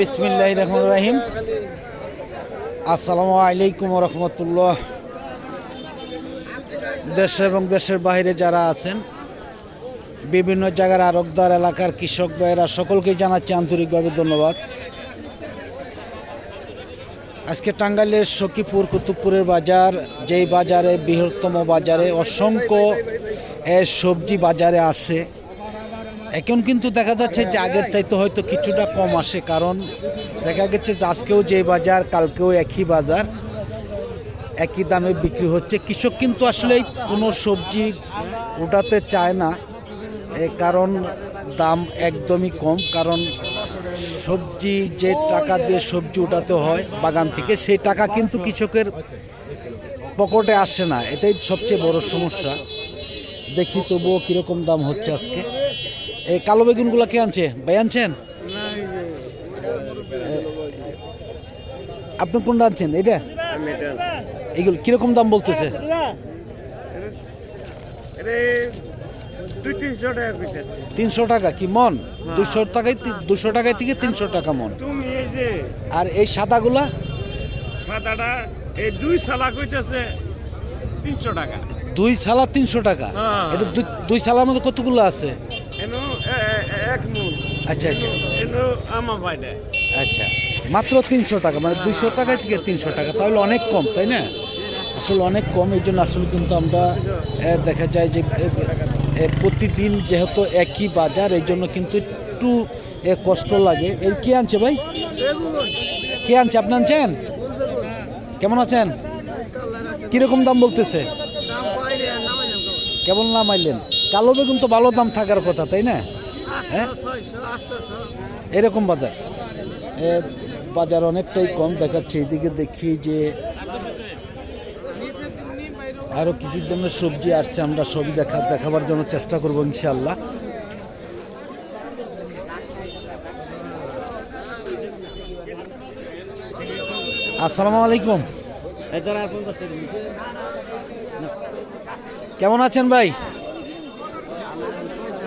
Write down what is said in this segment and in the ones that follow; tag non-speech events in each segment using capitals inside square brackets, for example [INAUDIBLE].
বিসমিল্লাহ রহমান রাহিম। আসসালামু আলাইকুম রহমতুল্লাহ। দেশ এবং দেশের বাইরে যারা আছেন, বিভিন্ন জায়গার আরবদার এলাকার কৃষক ভাইয়েরা সকলকে জানাচ্ছি আন্তরিকভাবে ধন্যবাদ। আজকে টাঙ্গাইলের সখীপুর, কুতুবপুরের বাজার, যেই বাজারে বৃহত্তম বাজারে অসংখ্য সবজি বাজারে আসে এখন কিন্তু দেখা যাচ্ছে যে আগের চাইতে হয়তো কিছুটা কম আসে, কারণ দেখা গেছে যে আজকেও যে বাজার, কালকেও একই বাজার, একই দামে বিক্রি হচ্ছে। কৃষক কিন্তু আসলে কোনো সবজি উঠাতে চায় না, এ কারণ দাম একদমই কম, কারণ সবজি যে টাকা দিয়ে সবজি উঠাতে হয় বাগান থেকে, সেই টাকা কিন্তু কৃষকের পকেটে আসে না। এটাই সবচেয়ে বড় সমস্যা। দেখি তবুও কীরকম দাম হচ্ছে আজকে। এই কালো বেগুনগুলো কে আনছে? ভাই আনছেন? আপনি কোনটা আনছেন? এটা এগুলো কীরকম দাম বলতেছে? তিনশো টাকা কি মন? দুশো টাকায় দুশো টাকায় থেকে তিনশো টাকা মন। আর এই সাদাগুলা? সাদাটা এই দুই সালা কইতেছে তিনশো টাকা। দুই সালা তিনশো টাকা। হ্যাঁ। এটা দুই- সালার মধ্যে কতগুলো আছে? আচ্ছা আচ্ছা। আচ্ছা মাত্র তিনশো টাকা মানে দুইশো টাকা থেকে তিনশো টাকা তাহলে অনেক কম তাই না? আসলে অনেক কম এই জন্য আসলে কিন্তু আমরা দেখা যায় যে প্রতিদিন যেহেতু একই বাজার এই জন্য কিন্তু একটু কষ্ট লাগে। এর কি আনছে ভাই? কে আনছে আপনি আনছেন? কেমন আছেন? কীরকম দাম বলতেছে? কেমন নাম আইলেন কালো বেগুন তো ভালো দাম থাকার কথা তাই না? হ্যাঁ? এরকম বাজার। বাজার অনেকটাই কম দেখাচ্ছে এদিকে দেখি যে আরও কী কী ধরনের সবজি আসছে আমরা সবই দেখা দেখাবার জন্য চেষ্টা করব ইনশাল্লাহ আসসালামু আলাইকুম। কেমন আছেন ভাই?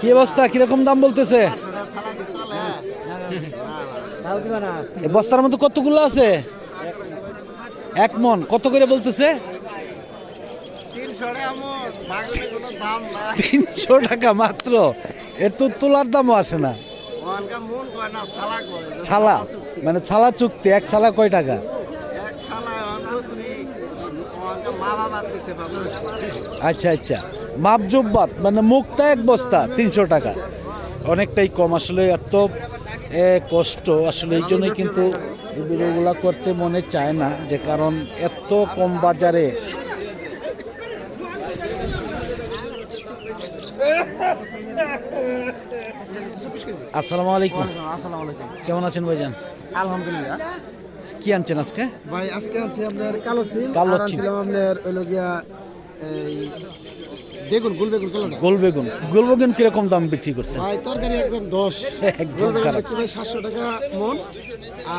কি অবস্থা? কীরকম দাম বলতেছে? বস্তার মধ্যে কতগুলো আছে? এক মন। কত করে বলতেছে? তিনশো টাকা মাত্র। এর তো তোলার দামও আসে না। ছালা মানে ছালা চুক্তি এক ছালা কয় টাকা? আচ্ছা আচ্ছা। মাপজুব্বাত মানে মুক্তা এক বস্তা তিনশো টাকা। অনেকটাই কম আসলে এত কষ্ট। আসলে এই জন্যই কিন্তু ভিডিওগুলো করতে মনে চায় না যে কারণ এত কম বাজারে। আসসালামু আলাইকুম। আসসালামু আলাইকুম। কেমন আছেন ভাইজান? আলহামদুলিল্লাহ। কি আনছেন আজকে? ভাই আজকে আছে আপনার কালো সিম কালো। আনছিলাম আপনার হলো গিয়া এই বেগুন গোল বেগুন কালোটা গোল বেগুন। গোল বেগুন কীরকম দাম বিক্রি করছেন? ভাই তরকারি একদম দশ। একদম গোল বেগুন খারাপ। ভাই সাতশো টাকা মন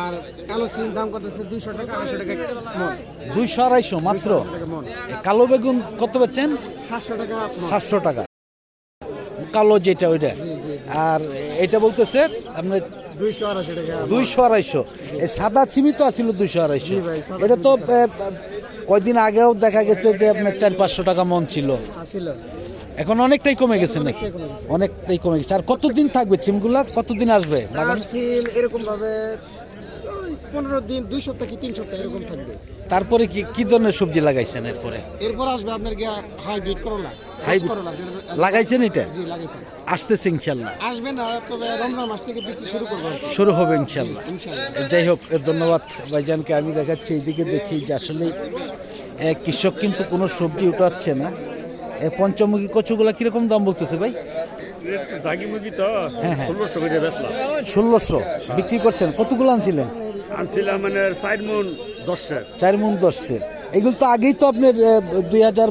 আর কালো সিম দাম করতেছে দুইশো টাকা আড়াইশো টাকা মন। দুইশো আড়াইশো মাত্র? টাকা এ, কালো বেগুন কত বেচছেন? সাতশো টাকা মন। সাতশো টাকা। কালো যেটা ওইটা। আর এটা বলতেছে আপনার দুইশো আড়াইশো এই সাদা চিনি তো আছিল দুইশো আড়াইশো। এটা তো কয়দিন আগেও দেখা গেছে যে আপনার চার পাঁচশো টাকা মন ছিল। আসিল এখন অনেকটাই কমে গেছে নাকি? অনেকটাই কমে গেছে। আর কতদিন থাকবে চিমগুলা কতদিন আসবে? এরকম ভাবে পনেরো দিন দুই সপ্তাহ কি তিন সপ্তাহ এরকম থাকবে। তারপরে কি কি ধরনের সবজি লাগাইছেন এরপরে? এরপর আসবে আপনার গিয়া হাইব্রিড করলা। লাগাইছেন এটা? আসতেছে ইনশাল্লাহ। আসবে না তবে রমজান মাস থেকে বিক্রি শুরু করব। শুরু হবে ইনশাল্লাহ। যাই হোক ধন্যবাদ ভাইজানকে। আমি দেখাচ্ছি এইদিকে দেখি যে আসলে কৃষক কিন্তু কোনো সবজি উঠাচ্ছে না। এ পঞ্চমুখী কচুগুলা কীরকম দাম বলতেছে ভাই? দাগি মুগি তো হ্যাঁ, হ্যাঁ। ষোলোশো করে ষোলোশো। বিক্রি করছেন। কতগুলো আনছিলেন? আনছিলাম মানে সাইড মুন দশের। চার মন দশের। এগুলো তো আগেই তো আপনার দুই হাজার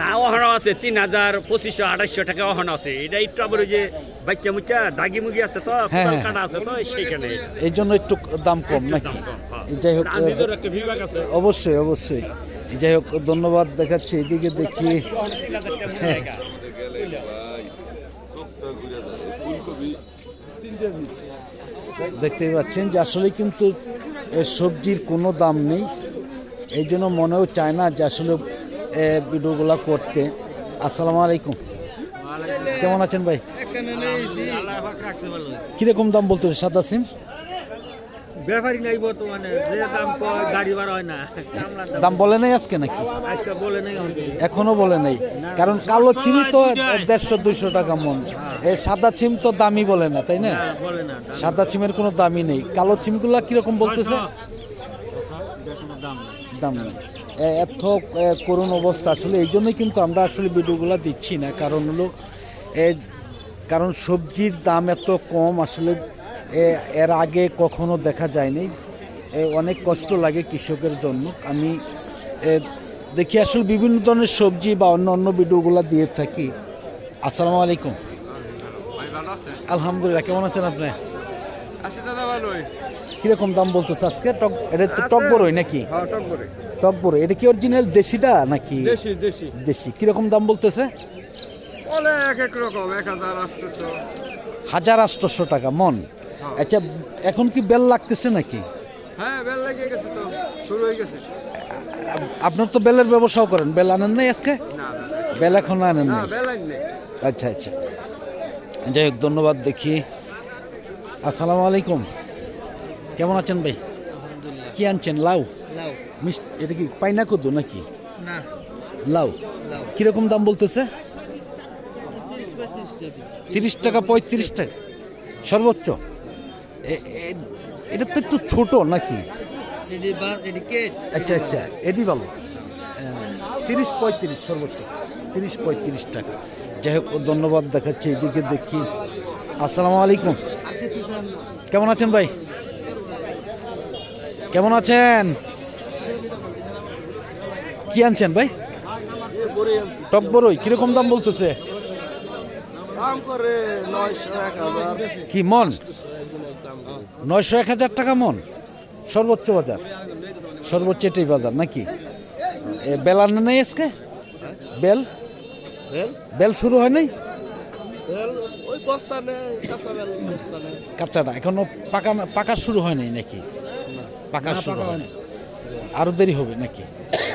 না ওখানে আছে তিন হাজার পঁচিশশো আঠাশশো টাকা ওখানে আছে। এটা একটু আবার ওই যে বাচ্চা মুচ্চা দাগি মুগি আছে তো হ্যাঁ, হ্যাঁ। কাটা আছে তো সেইখানে। এই জন্য একটু দাম কম নাকি? হ্যাঁ। যাই হোক আমিদের একটা বিভাগ আছে। অবশ্যই অবশ্যই। যাই হোক ধন্যবাদ দেখাচ্ছি এদিকে দেখি। দেখতেই পাচ্ছেন যে আসলে কিন্তু এ সবজির কোনো দাম নেই। এই জন্য মনেও চায় না যে আসলে ভিডিওগুলো করতে। আসসালামু আলাইকুম। কেমন আছেন ভাই? কীরকম দাম বলতেছে সাদা সিম? ব্যাপারই নাই বর্তমানে যে দাম কয় গাড়ি ভাড়া হয় না। দাম দাম বলে নাই আজকে নাকি? আজকে বলে নাই এখনও বলে নাই। কারণ কালো চিনি তো দেড়শো দুইশো টাকা মন। এই সাদা চিম তো দামি বলে না তাই না? দাম সাদা চিমের কোনো দামই নেই। কালো চিমগুলা কীরকম বলতেছে? দাম নেই এত করুণ অবস্থা। আসলে এই জন্যই কিন্তু আমরা আসলে ভিডিওগুলো দিচ্ছি না। কারণ হলো এ, কারণ সবজির দাম এত কম আসলে এর আগে কখনো দেখা যায়নি। এ, অনেক কষ্ট লাগে কৃষকের জন্য। আমি দেখি আসলে বিভিন্ন ধরনের সবজি বা অন্য অন্য ভিডিওগুলো দিয়ে থাকি। আসসালামু আলাইকুম। আলহামদুলিল্লাহ। কেমন আছেন আপনি? কীরকম দাম বলতেছে আজকে? টক এটা তো টক বড়ই নাকি? টক বড়ই এটা কি অরিজিনাল দেশিটা নাকি? দেশি দেশি। দেশি। কীরকম দাম বলতেছে? বলে এক রকম। এক হাজার আটশোশো। হাজার আটশোশো টাকা মন। আচ্ছা এখন কি বেল লাগতেছে নাকি? হ্যাঁ বেল লেগে গেছে তো। শুরু হয়ে গেছে। আপ- আপনার তো বেলের ব্যবসাও করেন। বেল আনেন নাই আজকে? না না বেল এখন আনেন নেই। আচ্ছা আচ্ছা। যাই হোক ধন্যবাদ দেখি। আসসালামু আলাইকুম। কেমন আছেন ভাই? কি আনছেন? লাউ? এটা কি পাইনা কদু নাকি? লাউ। কীরকম দাম বলতেছে? তিরিশ টাকা। পঁয়ত্রিশ টাকা। সর্বোচ্চ। এটা তো একটু ছোট নাকি? আচ্ছা আচ্ছা। এটি ভালো। তিরিশ পঁয়ত্রিশ সর্বোচ্চ। তিরিশ পঁয়ত্রিশ টাকা। যাই হোক ধন্যবাদ দেখাচ্ছে। এদিকে দেখি। আসসালামু আলাইকুম। কেমন আছেন ভাই? কেমন আছেন? কি আনছেন ভাই? টক বড়ই। কীরকম দাম বলতেছে? কি মন? নয়শো এক হাজার টাকা মন? সর্বোচ্চ বাজার। সর্বোচ্চ এটাই বাজার নাকি? এ বেল আনে নাই আজকে? বেল? বেল? শুরু হয় নাই? কাঁচাটা এখনও পাকা পাকা শুরু হয় নাই নাকি? পাকা শুরু হয় নাই। আরও দেরি হবে নাকি?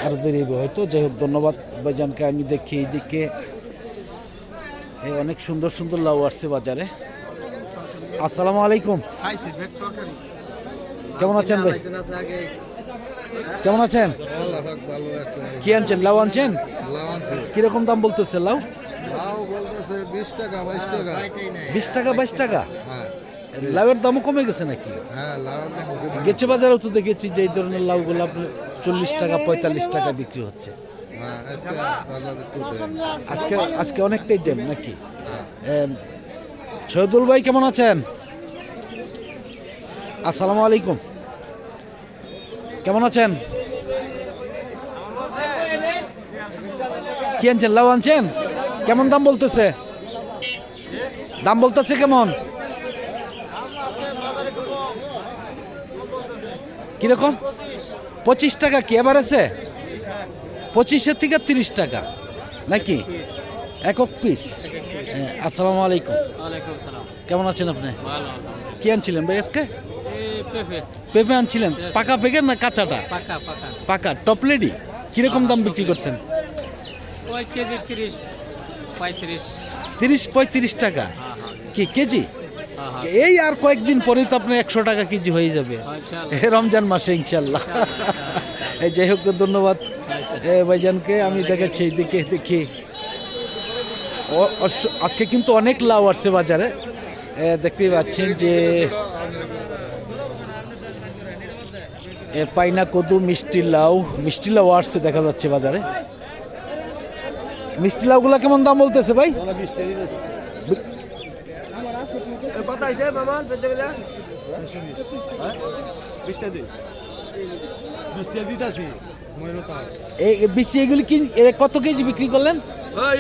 আরও দেরি হবে হয়তো। যাই হোক ধন্যবাদ ভাইজানকে। আমি দেখি এইদিকে এই অনেক সুন্দর সুন্দর লাউ আসছে বাজারে। আসসালামু আলাইকুম। কেমন আছেন ভাই? কেমন আছেন? ভালো কি আনছেন? লাউ আনছেন? লাউ কীরকম দাম বলতেছে লাউ? লাউ বলতেছে বিশ টাকা বাইশ টাকা। বিশ টাকা বাইশ টাকা? হ্যাঁ। লাউয়ের দামও কমে গেছে নাকি? হ্যাঁ গেছে। বাজারেও তো দেখেছি যে এই ধরনের লাউগুলো আপনার চল্লিশ টাকা পঁয়তাল্লিশ টাকা বিক্রি হচ্ছে। হ্যাঁ আজকে আজকে অনেকটাই ডেম নাকি? এম, শহীদুল ভাই কেমন আছেন? আসসালামু আলাইকুম। কেমন আছেন? কি আনছেন লাউ আনছেন? কেমন দাম বলতেছে? দাম বলতেছে কেমন? কীরকম? পঁচিশ টাকা কি এবার আছে? পঁচিশের থেকে তিরিশ টাকা। নাকি? একক পিস হ্যাঁ, আসসালামু আলাইকুম। কেমন আছেন আপনি? কি আনছিলেন ভাই আজকে? পেঁপে। আনছিলেন? পাকা পেকে না কাঁচাটা? পাকা টপলেডি কীরকম দাম বিক্রি করছেন? তিরিশ পঁয়ত্রিশ টাকা। হ্যাঁ হ্যাঁ। কি কেজি? এই আর কয়েকদিন পরেই তো আপনার একশো টাকা কেজি হয়ে যাবে। রমজান মাসে ইনশাল্লাহ এই যাই হোক ধন্যবাদ। এ ভাইজানকে আমি দেখাচ্ছি এইদিকে দেখি। আজকে কিন্তু অনেক লাউ আসছে বাজারে। দেখতেই পাচ্ছেন যে পাইনা কদু মিষ্টি লাউ মিষ্টি লাউ আসছে দেখা যাচ্ছে বাজারে। মিষ্টি লাউগুলা কেমন দাম বলতেছে ভাই? কত মামা পেতে গেলে? বিশটা দিন। বিশটা দিতাছি এই বিচি এগুলি কি কত কেজি বিক্রি করলেন? ওই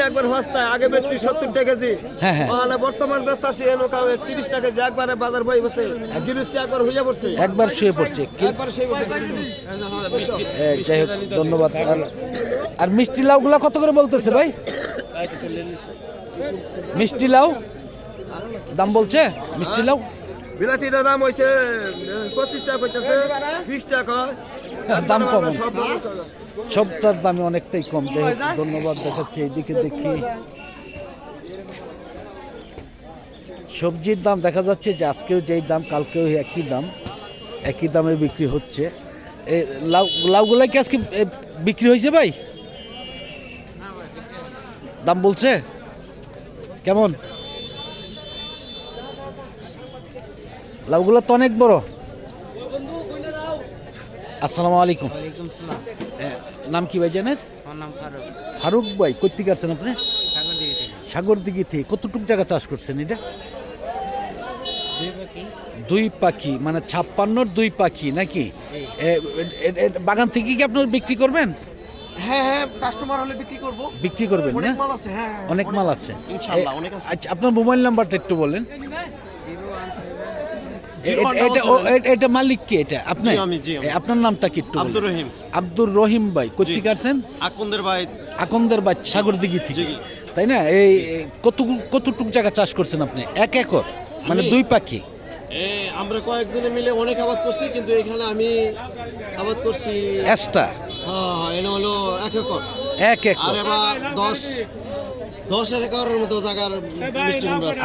একবার সস্তায় আগে বেচছি সত্তর টাকা কেজি। হ্যাঁ, হ্যাঁ। বর্তমান ব্যস্ত আছি এনো তিরিশ টাকা যে একবারে বাজার বই বসে গিরিশটি একবার হইয়া পড়ছে। একবার শুয়ে পড়ছে। কি- একবার যাই হোক ধন্যবাদ। আর আর মিষ্টি লাউগুলা কত করে বলতেছে ভাই? মিষ্টি লাউ? দাম বলছে? মিষ্টি লাউ বিলাতিটার দাম হয়েছে পঁচিশ টাকা করতেছে বিশ টাকা। দাম কম সবটার দামে অনেকটাই কম। যাই ধন্যবাদ দেখাচ্ছে এইদিকে দেখি। সবজির দাম দেখা যাচ্ছে যে আজকেও যেই দাম কালকেও একই দাম একই দামে বিক্রি হচ্ছে। এ লাউ লাউগুলা কি আজকে বিক্রি হয়েছে ভাই? দাম বলছে? কেমন? লাউগুলা তো অনেক বড়। আসসালামু আলাইকুম। নাম কি ভাই জানেন? ফারুক। ভাই কোথেকে আসছেন আপনি? সাগর দিঘি থেকে। কতটুক জায়গা চাষ করছেন এটা? দুই পাখি। মানে ছাপ্পান্নর দুই পাখি নাকি? বাগান থেকে কি আপনার বিক্রি করবেন? হ্যাঁ হ্যাঁ কাস্টমার হলে বিক্রি করব। বিক্রি করবেন অনেক মাল আছে হ্যাঁ অনেক মাল আছে। ইনশাআল্লাহ, অনেক আছে। আচ্ছা আপনার মোবাইল নাম্বারটা একটু বলেন। এটা- মালিক কে এটা? আপনি আপনার নামটা কি একটু আব্দুর রহিম। আব্দুর রহিম ভাই কোথেকে আসছেন? আকন্দের ভাই। আকন্দের বা সাগর দিঘি থেকে তাই না? এই কত কতটুক জায়গা চাষ করছেন আপনি? এক একর? মানে দুই পাখি? আমরা কয়েকজনে মিলে অনেক আবাদ করছি কিন্তু এখানে আমি আবাদ করছি এক্সট্রা? হ্যাঁ হ্যাঁ এটা হলো এক একর। এক আর এবার দশ দশ মতো জায়গার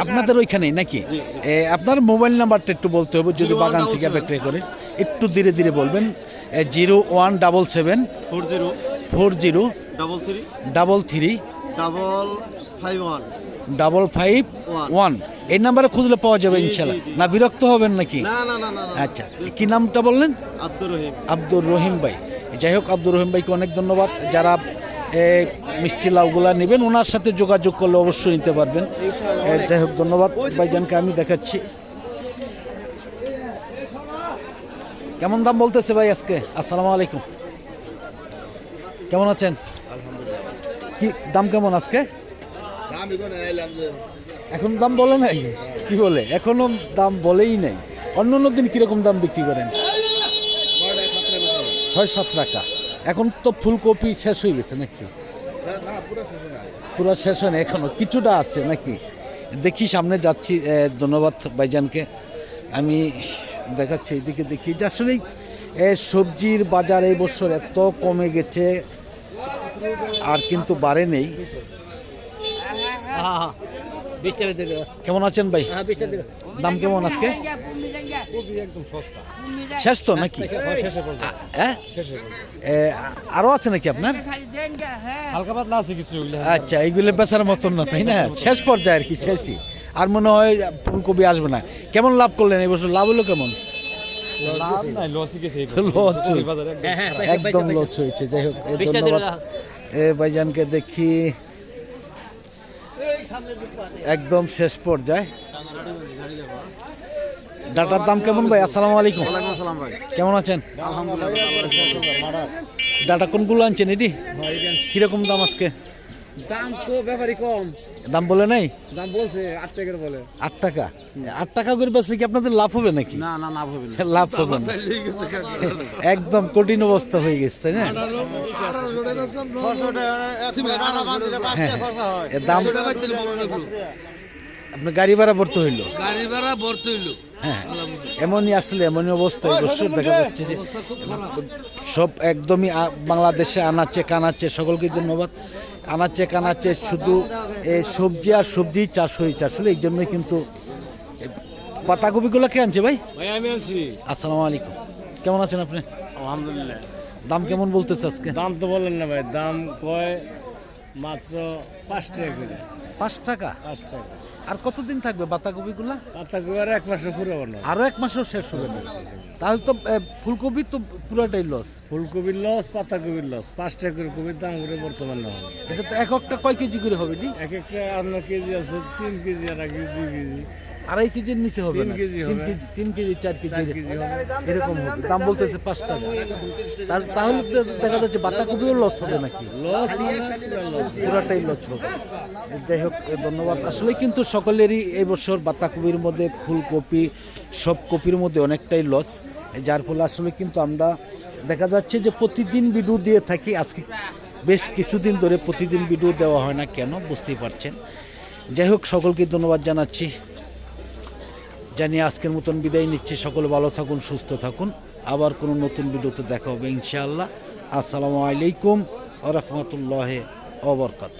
আপনাদের ওইখানেই নাকি? আপনার মোবাইল নাম্বারটা একটু বলতে হবে যদি বাগান থেকে. বিক্রি করেন একটু ধীরে ধীরে বলবেন। Zero one double seven four zero four zero double three double three double five one. Double five one. এই নাম্বারে খুঁজলে পাওয়া যাবে ইনশাল্লাহ। না বিরক্ত হবেন নাকি? না না না না না। আচ্ছা কি নামটা বললেন? আব্দুর রহিম। আব্দুর রহিম ভাই। যাই হোক আব্দুর রহিম ভাইকে অনেক ধন্যবাদ। যারা মিষ্টি লাউগুলা নেবেন। ওনার সাথে যোগাযোগ করলে অবশ্যই নিতে পারবেন। যাই হোক ধন্যবাদ ভাইজানকে। আমি দেখাচ্ছি। কেমন দাম বলতেছে ভাই আজকে? আসসালামু আলাইকুম। কেমন আছেন? কি দাম কেমন আজকে? এখন দাম বলে নাই? কি বলে? এখনও দাম বলেই নাই। অন্য অন্য দিন কীরকম দাম বিক্রি করেন? ছয় সাত টাকা। এখন তো ফুলকপি শেষ হয়ে গেছে নাকি? পুরো শেষ হয় না এখনও কিছুটা আছে নাকি? দেখি সামনে যাচ্ছি ধন্যবাদ ভাইজানকে। আমি দেখাচ্ছি এইদিকে দেখি, যে আসলেই সবজির বাজার এই বছর এত কমে গেছে, আর কিন্তু বাড়ে নেই। বিশ টাকা দিল কেমন আছেন ভাই? হ্যাঁ দাম কেমন আজকে? শেষ তো নাকি? আরও আছে নাকি আপনার? আচ্ছা এইগুলো বেচার মতন না তাই না? শেষ পর্যায়ে আর কি শেষই। আর মনে হয় ফুলকপি আসবে না। কেমন লাভ করলেন এই বছর? লাভ হলো কেমন? একদম লস হয়েছে। যাই হোক ধন্যবাদ। এ ভাইজানকে দেখি। একদম শেষ পর্যায়ে। ডাটার দাম কেমন ভাই? আসসালামু আলাইকুম। আসসালাম ভাই। কেমন আছেন? ডাটা কোনগুলো আনছেন এটি কীরকম দাম আজকে? দাম তো ব্যাপারই কম। দাম বলে নাই? দাম বলছে আট টাকার বলে। আট টাকা? আট টাকা করে বেচলে কি আপনাদের লাভ হবে নাকি? না না না হবে না। লাভ হবে না। [LAUGHS] একদম কঠিন অবস্থা হয়ে গেছে তাই না? হ্যাঁ। দাম আপনার গাড়ি ভাড়া ভরতে হইল? গাড়ি ভাড়া ভর্তি হইল। হ্যাঁ এমনই আসলে এমনই অবস্থা। এবছর দেখা যাচ্ছে যে সব একদমই বাংলাদেশে আনাচ্ছে কানাচ্ছে সকলকে ধন্যবাদ। আনাচ্ছে কানাচ্ছে শুধু এই সবজি আর সবজি চাষ হয়েছে আসলে এই জন্যই কিন্তু পাতাকপিগুলো কে আনছে ভাই? ভাই আমি আনছি। আসসালামু আলাইকুম। কেমন আছেন আপনি? আলহামদুলিল্লাহ। দাম কেমন বলতেছে আজকে? দাম তো বলেন না ভাই দাম কয় মাত্র পাঁচ টাকা করে। পাঁচ টাকা? পাঁচ টাকা। আর কতদিন থাকবে বাতাকপিগুলা বাঁধাকপি আর এক মাসে পুরো না। আরও এক মাসও শেষ হবে না। তাহলে তো ফুলকপি তো পুরোটাই লস ফুলকপির লস পাতাকপির লস পাঁচ টাকা করে কপির দাম করে বর্তমান না হবে। এটা তো এক একটা কয় কেজি করে হবে নি? এক একটা আপনার কেজি আছে তিন কেজি আর এক কেজি দুই কেজি। আড়াই কেজির নিচে হবে না। কেজি তিন কেজি তিন কেজি চার কেজি এরকম হবে। দাম বলতেছে পাঁচ টাকা। তার- তাহলে দেখা যাচ্ছে বাতাকপিও লস হবে নাকি? লস পুরো লস পুরাটাই লস হবে। যাই হোক ধন্যবাদ। আসলে কিন্তু সকলেরই এই বছর বাতাকপির মধ্যে ফুলকপি সব কপির মধ্যে অনেকটাই লস যার ফলে আসলে কিন্তু আমরা দেখা যাচ্ছে যে প্রতিদিন ভিডিও দিয়ে থাকি। আজকে বেশ কিছুদিন ধরে প্রতিদিন ভিডিও দেওয়া হয় না কেন? বুঝতেই পারছেন। যাই হোক সকলকে ধন্যবাদ জানাচ্ছি। জানি আজকের মতন বিদায় নিচ্ছি। সকলে ভালো থাকুন, সুস্থ থাকুন। আবার কোনো নতুন ভিডিওতে দেখা হবে ইনশাআল্লাহ। আসসালামু আলাইকুম আ রহমতুল্লাহ অবরকাত